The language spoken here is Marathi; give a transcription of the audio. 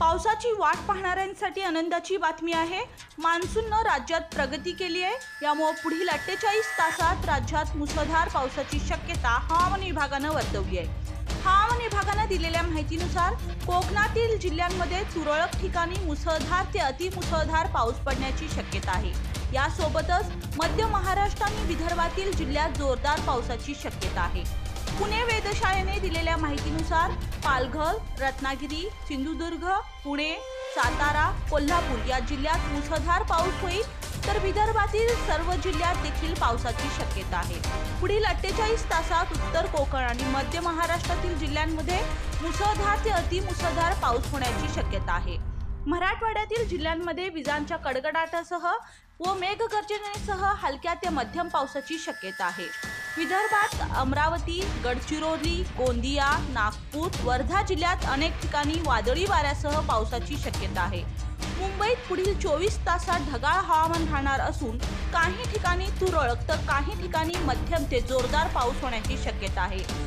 पावसाची वाट पाहणाऱ्यांसाठी आनंदाची बातमी आहे. मान्सूननं राज्यात प्रगती केली आहे. यामुळे पुढील अठ्ठेचाळीस तासात राज्यात मुसळधार पावसाची शक्यता हवामान विभागानं वर्तवली आहे. हवामान विभागानं दिलेल्या माहितीनुसार कोकणातील जिल्ह्यांमध्ये तुरळक ठिकाणी मुसळधार ते अतिमुसळधार पाऊस पडण्याची शक्यता आहे. यासोबतच मध्य महाराष्ट्र आणि विदर्भातील जिल्ह्यात जोरदार पावसाची शक्यता आहे. पुणे वेधशाळेने दिलेल्या माहितीनुसार पालघर रत्नागिरी सिंधुदुर्ग पुणे सातारा कोल्हापूर या जिल्ह्यात मुसळधार पाऊस होईल तर विदर्भातील सर्व जिल्ह्यात देखील पावसाची शक्यता आहे. पुढील अठ्ठेचाळीस तासात उत्तर कोकण आणि मध्य महाराष्ट्रातील जिल्ह्यांमध्ये मुसळधार ते अतिमुसळधार पाऊस होण्याची शक्यता आहे. मराठवाड्यातील जिल्ह्यांमध्ये विजांच्या कडकडाटासह व मेघगर्जनेसह हलक्या ते मध्यम पावसाची शक्यता आहे. विदर्भात अमरावती गडचिरोली गोंदिया नागपूर वर्धा जिल्ह्यात अनेक ठिकाणी वादळी वाऱ्यासह पावसाची शक्यता आहे. मुंबईत पुढील चोवीस तासात ढगाळ हवामान राहणार असून काही ठिकाणी तुरळक तर काही ठिकाणी मध्यम ते जोरदार पाऊस होण्याची शक्यता आहे.